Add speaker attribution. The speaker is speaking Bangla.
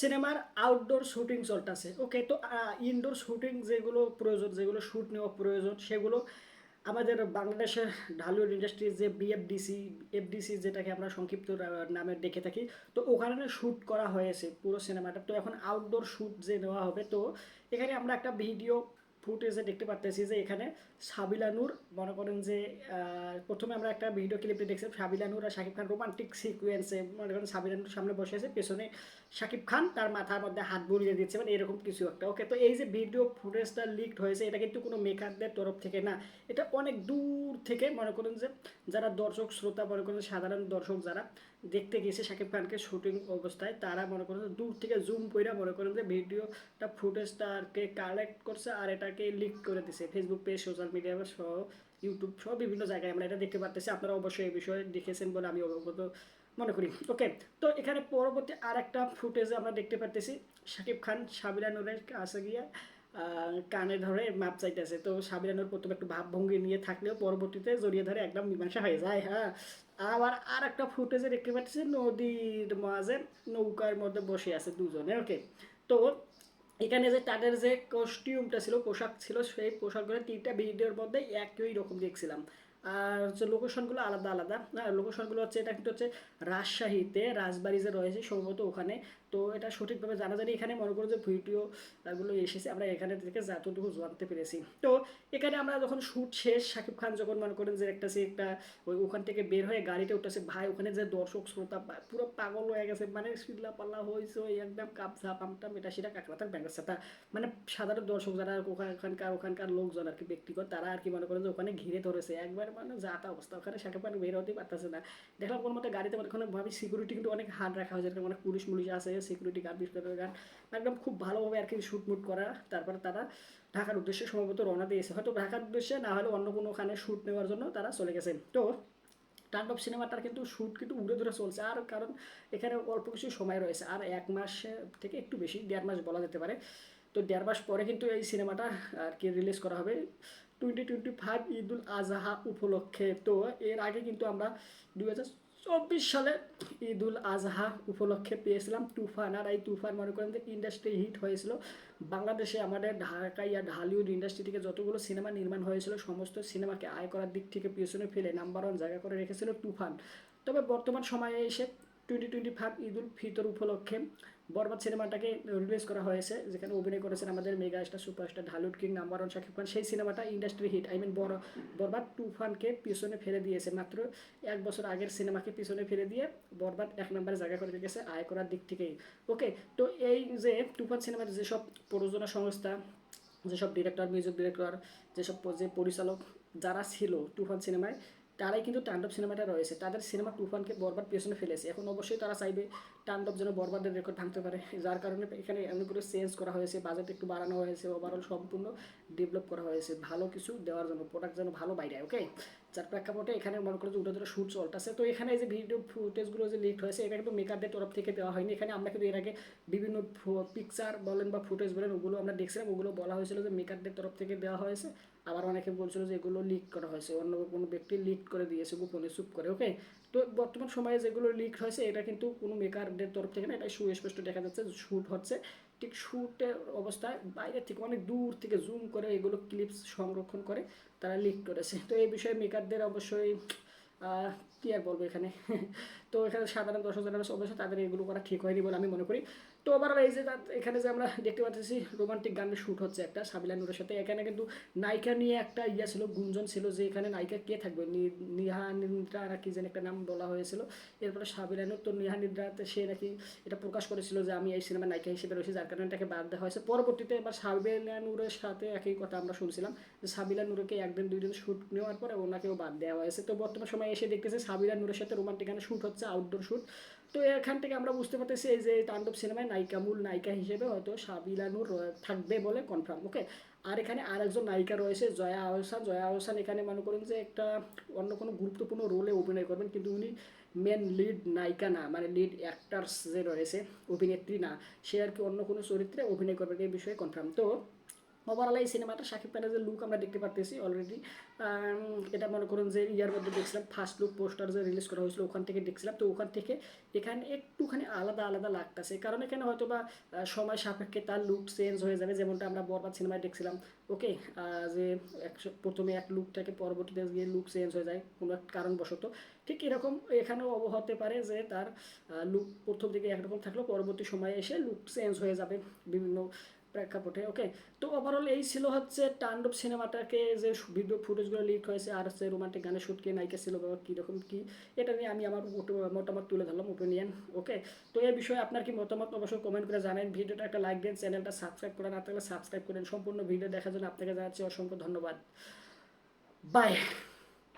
Speaker 1: সিনেমার আউটডোর শুটিং চলতেছে। ওকে তো ইনডোর শুটিং যেগুলো প্রয়োজন, যেগুলো শ্যুট নেওয়া প্রয়োজন, সেগুলো আমাদের বাংলাদেশের ঢালিউড ইন্ডাস্ট্রির যে বিএফডিসি এফডিসি যেটাকে আমরা সংক্ষিপ্ত নামে ডেকে থাকি, তো ওখানে শ্যুট করা হয়েছে পুরো সিনেমাটা। তো এখন আউটডোর শ্যুট যে নেওয়া হবে, তো এখানে আমরা একটা ভিডিও ফুটেজে দেখতে পারতেছি যে এখানে সাবিলানুর মনে করেন যে প্রথমে আমরা একটা ভিডিও ক্লিপে দেখছি সাবিলানুর আর শাকিব খান রোমান্টিক সিকুয়েন্সে মনে করেন সাবিলা নূর সামনে বসে আছে, পেছনে শাকিব খান তার মাথার মধ্যে হাত বুলিয়ে দিচ্ছে মানে এরকম কিছু একটা। ওকে তো এই যে ভিডিও ফুটেজটা লিকড হয়েছে, এটা কিন্তু কোনো মেকারদের তরফ থেকে না। এটা অনেক দূর থেকে মনে করেন যে যারা দর্শক, শ্রোতা, মনে করেন সাধারণ দর্শক যারা দেখতে গেছে শাকিব খানকে শুটিং অবস্থায়, তারা মনে করেন দূর থেকে জুম করে মনে করেন যে ভিডিওটা ফুটেজটা কালেক্ট করছে আর এটাকে লিক করে দিছে। ফেসবুক পেজ সোশ্যাল মিডিয়া সহ ইউটিউব সহ বিভিন্ন জায়গায় আমরা এটা দেখতে পারতেছি। আপনারা অবশ্যই এই বিষয়ে দেখেছেন বলে আমি অবগত মনে করি। ওকে তো এখানে পরবর্তী আর একটা ফুটেজে আমরা দেখতে পারতেছি। শাকিব খান, সাবিরা নুরের কাছে গিয়ে কানে ধরে মাপ চাইতেছে। তো সাবিরা নূর প্রথমে একটু ভাবভঙ্গি নিয়ে থাকলেও পরবর্তীতে জড়িয়ে ধরে একদম মীমাংসা হয়ে যায় হ্যাঁ। আবার আর একটা ফুটেজে দেখতে পাচ্ছি নদীর মাঝে নৌকার মধ্যে বসে আছে দুজনে ওকে তো এখানে যে তাদের যে কস্টিউমটা ছিল, পোশাক ছিল, সেই পোশাকগুলো তিনটা ভিডিওর মধ্যে একই রকম দেখছিলাম। আর হচ্ছে লোকেশনগুলো আলাদা আলাদা। লোকেশনগুলো হচ্ছে, এটা কিন্তু হচ্ছে রাজশাহীতে রাজবাড়ি যে রয়েছে, সম্ভবত ওখানে। তো এটা সঠিকভাবে জানা জানি এখানে মনে করো যে ভিডিও গুলো এসেছে, আমরা এখানে থেকে যতটুকু জানতে পেরেছি। তো এখানে আমরা যখন শ্যুট শেষ, শাকিব খান যখন মনে করেন যে একটা সে একটা ওই ওখান থেকে বের হয়ে গাড়িতে উঠেছে ভাই ওখানে যে দর্শক শ্রোতা পুরো পাগল হয়ে গেছে মানে শিল্লা পাল্লা হয়েছে একদম কাপসা পামটাম এটা সেটা কাকড়াতার ব্যাঙ্গার সাথা মানে সাধারণ দর্শক যারা ওখানে ওখানকার ওখানকার লোকজন আর কি, ব্যক্তিগত, তারা আর কি মনে করেন যে ওখানে ঘিরে ধরেছে। একবার মানে যাতা অবস্থা, ওখানে শাকিব খান বের হতেই পারতেছে না। দেখলাম কোনো মতো গাড়িতে ওখানে ভাবি সিকিউরিটি কিন্তু অনেক হার্ড রাখা হয়েছে অনেক পুলিশ মুলিশ আছে সিকিউরিটি গার্ড বিস্কুটের গার্ড একদম খুব ভালোভাবে আর কি শুট মুট করা। তারপরে তারা ঢাকার উদ্দেশ্যে সম্ভবত রওনা দিয়েছে। হয়তো ঢাকার উদ্দেশ্যে, না হলে অন্য কোনো ওখানে শ্যুট নেওয়ার জন্য তারা চলে গেছে। তো টান্ডব সিনেমাটার কিন্তু শ্যুট কিন্তু উড়ে ধরে চলছে। আর কারণ এখানে অল্প কিছু সময় রয়েছে। আর এক মাস থেকে একটু বেশি, দেড় মাস বলা যেতে পারে। তো দেড় মাস পরে কিন্তু এই সিনেমাটা আর কি রিলিজ করা হবে। Twenty twenty five Eidul Azha উপলক্ষে। তো এর আগে কিন্তু আমরা দু হাজার চব্বিশ সালে ঈদ উল আজহা উপলক্ষে পেয়েছিলাম তুফান। আর এই তুফান মনে করেন যে ইন্ডাস্ট্রি হিট হয়েছিল। বাংলাদেশে আমাদের ঢাকা ইয়া ঢালিউড ইন্ডাস্ট্রি থেকে যতগুলো সিনেমা নির্মাণ হয়েছিল, সমস্ত সিনেমাকে আয় করার দিক থেকে পিছনে ফেলে নাম্বার ওয়ান জায়গা করে রেখেছিল তুফান। তবে বর্তমান সময়ে এসে twenty twenty five Eidul Fitr Borbaad বরবাদ সিনেমাটাকে রিলিজ করা হয়েছে, যেখানে অভিনয় করেছেন আমাদের mega star superstar Dhallywood king number one Shakib Khan. সেই সিনেমাটা ইন্ডাস্ট্রি হিট আই মিন বড়, বরবাদ তুফানকে পিছনে ফেলে দিয়েছে। মাত্র এক বছর আগের সিনেমাকে পিছনে ফেলে দিয়ে বরবাদ এক নম্বরে জায়গা করে রেখেছে আয় করার দিক থেকেই। ওকে, তো এই যে তুফান সিনেমার যেসব প্রযোজনা সংস্থা, যেসব ডিরেক্টর মিউজিক ডিরেক্টর যেসব যে পরিচালক যারা ছিল তুফান সিনেমায় তারাই কিন্তু তাণ্ডব সিনেমাটা রয়েছে। তাদের সিনেমা তুফানকে বরবাদ পেছনে ফেলেছে। এখন অবশ্যই তারা চাইবে তাণ্ডব যেন বরবাদের রেকর্ড ভাঙতে পারে। যার কারণে এখানে করে চেঞ্জ করা হয়েছে বাজেট একটু বাড়ানো হয়েছে ওভারঅল সম্পূর্ণ ডেভেলপ করা হয়েছে। ভালো কিছু দেওয়ার জন্য প্রোডাক্ট যেন ভালো বাইরে ওকে যার প্রেক্ষাপটে এখানে মনে করো যে উঠে ধরে শ্যুট চলতেছে। তো এখানে যে ভিডিও ফুটেজগুলো যে লিক হয়েছে, এটা কিন্তু মেকারদের তরফ থেকে দেওয়া হয়নি। এখানে আমরা কিন্তু এর আগে বিভিন্ন পিকচার বলেন বা ফুটেজ বলেন, ওগুলো আমরা দেখছিলাম। ওগুলো বলা হয়েছিল যে মেকারদের তরফ থেকে দেওয়া হয়েছে। আবার অনেকে বলছিল যে এগুলো লিক করা হয়েছে, অন্য কোনো ব্যক্তি লিক করে দিয়েছে, গোপনে চুপ করে ওকে তো বর্তমান সময়ে যেগুলো লিক হয়েছে, এটা কিন্তু কোনো মেকারদের তরফ থেকে না, এটা সুস্পষ্ট দেখা যাচ্ছে শ্যুট হচ্ছে। ঠিক শ্যুটের অবস্থায় বাইরে থেকে অনেক দূর থেকে জুম করে এগুলো ক্লিপস সংরক্ষণ করে তারা লিক করেছে। তো এই বিষয়ে মেকারদের অবশ্যই কি আর বলব এখানে? তো এখানে সাধারণ দর্শক যারা অবশ্যই তাদের এগুলো করা ঠিক হয়নি বলে আমি মনে করি। তো ওভারঅল এই যে এখানে যে আমরা দেখতে পাচ্ছি রোমান্টিক গানের শ্যুট হচ্ছে একটা সাবিলা নুরের সাথে। এখানে কিন্তু নায়িকা নিয়ে একটা ইয়া ছিল, গুঞ্জন ছিল যে এখানে নায়িকা কে থাকবে? নিহা নিদ্রা নাকি যেন একটা নাম বলা হয়েছিল। এরপরে সাবিলা নুর তো নিহা নিদ্রাতে সে নাকি এটা প্রকাশ করেছিল যে আমি এই সিনেমার নায়িকা হিসেবে রয়েছি, যার কারণে তাকে বাদ দেওয়া হয়েছে। পরবর্তীতে এবার সাবিলা নূরের সাথে একই কথা আমরা শুনছিলাম, যে সাবিলা নূরকে একদিন, দুই দিন শ্যুট নেওয়ার পরে ওনাকেও বাদ দেওয়া হয়েছে। তো বর্তমান সময় এসে দেখতেছে সাবিলা নূরের সাথে রোমান্টিক গানে শ্যুট হচ্ছে আউটডোর শ্যুট তো এখান থেকে আমরা বুঝতে পারতেছি এই যে তাণ্ডব সিনেমায় নায়িকা মূল নায়িকা হিসেবে হয়তো সাবিলানুর থাকবে বলে কনফার্ম ওকে আর এখানে আরেকজন নায়িকা রয়েছে, জয়া আহসান। জয়া আহসান এখানে মনে করেন যে একটা অন্য কোনো গুরুত্বপূর্ণ রোলে অভিনয় করবেন, কিন্তু উনি মেন লিড নায়িকা না মানে লিড অ্যাক্টার্স যে রয়েছে, অভিনেত্রী না, সে আর কি অন্য কোনো চরিত্রে অভিনয় করবেন এই বিষয়ে কনফার্ম তো ওভারঅল এই সিনেমাটা শাকিব খানের যে লুক আমরা দেখতে পারতেছি অলরেডি এটা মনে করুন যে ইয়ার মধ্যে দেখছিলাম ফার্স্ট লুক পোস্টার যে রিলিজ করা হয়েছিল, ওখান থেকে দেখছিলাম। তো ওখান থেকে এখানে একটুখানি আলাদা আলাদা লাগতেছে। কারণ এখানে হয়তো বা সময় সাপেক্ষে তার লুক চেঞ্জ হয়ে যাবে, যেমনটা আমরা বরবাদ সিনেমায় দেখছিলাম। ওকে যে একশো প্রথমে এক লুকটাকে পরবর্তীতে গিয়ে লুক চেঞ্জ হয়ে যায়, কোনো এক কারণবশত। ঠিক এরকম এখানেও হতে পারে যে তার লুক প্রথম দিকে একরকম থাকলেও পরবর্তী সময়ে এসে লুক চেঞ্জ হয়ে যাবে বিভিন্ন প্রেক্ষাপটে ওকে তো ওভারঅল এই ছিল হচ্ছে টান্ডব সিনেমাটাকে যে ভিডিও ফুটেজগুলো লিক হয়েছে, আর হচ্ছে রোমান্টিক গানের শ্যুট কে নায়িকা ছিল বা কীরকম কী, এটা নিয়ে আমি আমার মতামত তুলে ধরলাম ওপিনিয়ন ওকে তো এই বিষয়ে আপনার কি মতামত অবশ্যই কমেন্ট করে জানেন ভিডিওটা একটা লাইক দেন চ্যানেলটা সাবস্ক্রাইব করেন থাকলে সাবস্ক্রাইব করেন সম্পূর্ণ ভিডিও দেখার জন্য আপনাকে জানাচ্ছি অসংখ্য ধন্যবাদ। বাই